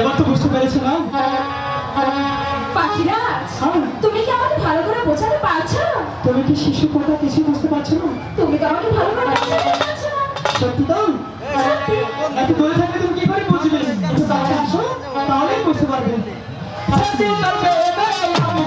এবার তো বুঝতে পেরেছ না? পাখিরাজ হ্যাঁ। তুমি কি আমাকে ভালো করে বোঝাতে পারছ? তুমি কি শিশু কথা কিছু বুঝতে পারছ না? তুমি তো আমাকে ভালো করে বোঝাতে পারছ। না সত্যি। তো দূরে থাকলে তুমি কি করে বুঝবে? একটু কাছে আসো তাহলেই বুঝতে পারবে। সত্যি। পেবে আমি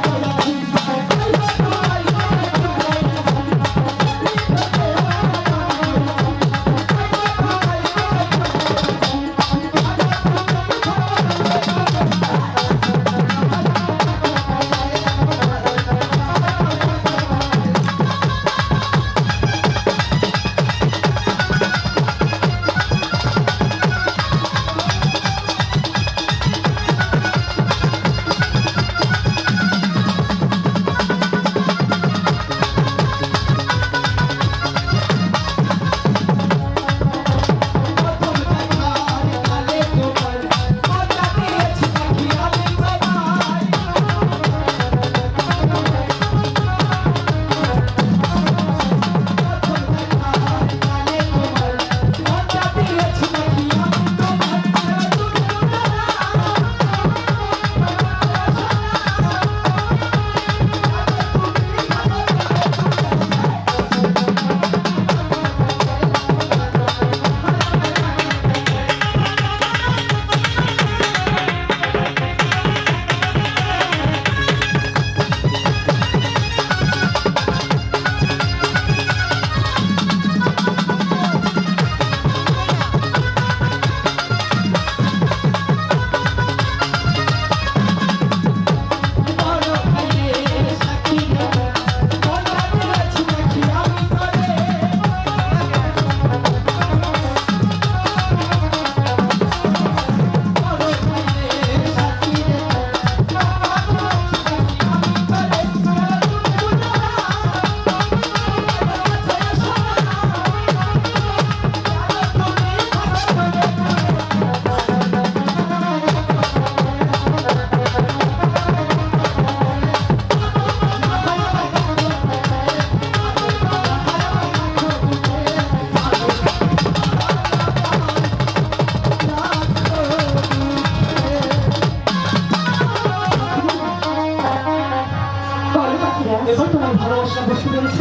এবার তোমার ভালোবাসা বুঝতে পেরেছ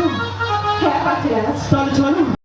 হ্যাঁ পাখিরাজ তাহলে চলো।